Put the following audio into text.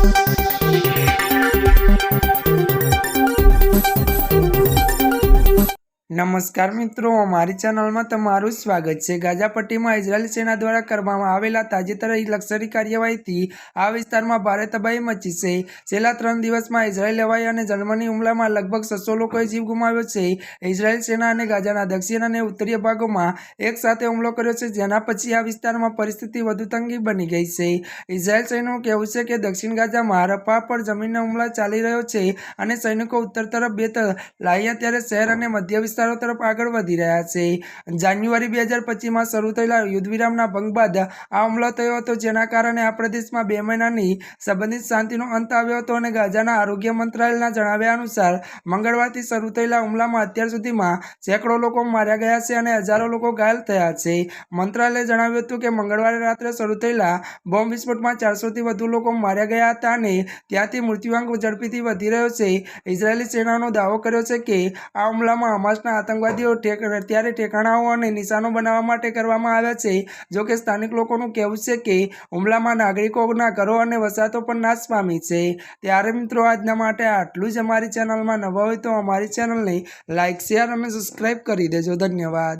Thank you. નમસ્કાર મિત્રો અમારી ચેનલમાં તમારું સ્વાગત છે. ગાઝાપટ્ટીમાં ઇઝરાયેલ સેના દ્વારા કરવામાં આવેલા તાજેતરની લશ્કરી કાર્યવાહીથી આ વિસ્તારમાં ભારે તબાહી મચી છે. છેલ્લા ત્રણ દિવસમાં ઇઝરાયેલ હવાઈ અને જર્મની હુમલામાં લગભગ છસો લોકોએ જીવ ગુમાવ્યો છે. ઇઝરાયેલ સેના અને ગાઝાના દક્ષિણ અને ઉત્તરીય ભાગોમાં એક સાથે હુમલો કર્યો છે, જેના પછી આ વિસ્તારમાં પરિસ્થિતિ વધુ તંગી બની ગઈ છે. ઇઝરાયેલ સૈન્યનું કહેવું છે કે દક્ષિણ ગાઝામાં રફા પર જમીનનો હુમલા ચાલી રહ્યો છે અને સૈનિકો ઉત્તર તરફ બે લાયા ત્યારે શહેર અને મધ્ય વિસ્તારો તરફ આગળ વધી રહ્યા છે. જાન્યુઆરી બે હજાર પચીસમાં શરૂ થયેલા યુદ્ધવિરામના ભંગ બાદ આ હુમલો થયો હતો, જેના કારણે આ પ્રદેશમાં બે મહિનાની સંબંધિત શાંતિનો અંત આવ્યો હતો અને ગાઝાના આરોગ્ય મંત્રાલયના જણાવ્યા અનુસાર મંગળવારથી શરૂ થયેલા હુમલામાં અત્યાર સુધીમાં સેંકડો લોકો માર્યા ગયા છે અને હજારો લોકો ઘાયલ થયા છે. મંત્રાલયે જણાવ્યું હતું કે મંગળવારે રાત્રે શરૂ થયેલા બોમ્બ વિસ્ફોટમાં ચારસોથી વધુ લોકો માર્યા ગયા હતા અને ત્યાંથી મૃત્યુઆંક ઝડપીથી વધી રહ્યો છે. ઇઝરાયેલી સેનાનો દાવો કર્યો છે કે આ હુમલામાં હમાસના આતંકવાદીઓ અત્યારે ત્યારે ઠેકાણાઓ અને નિશાનો બનાવવા માટે કરવામાં આવ્યા છે. જોકે સ્થાનિક લોકોનું કહેવું છે કે હુમલામાં નાગરિકોના ઘરો અને વસાહતો પણ નાશ પામી છે. ત્યારે મિત્રો, આજના માટે આટલું જ અમારી ચેનલમાં નવા હોય તો અમારી ચેનલને લાઇક શેર અને સબસ્ક્રાઈબ કરી દેજો. ધન્યવાદ.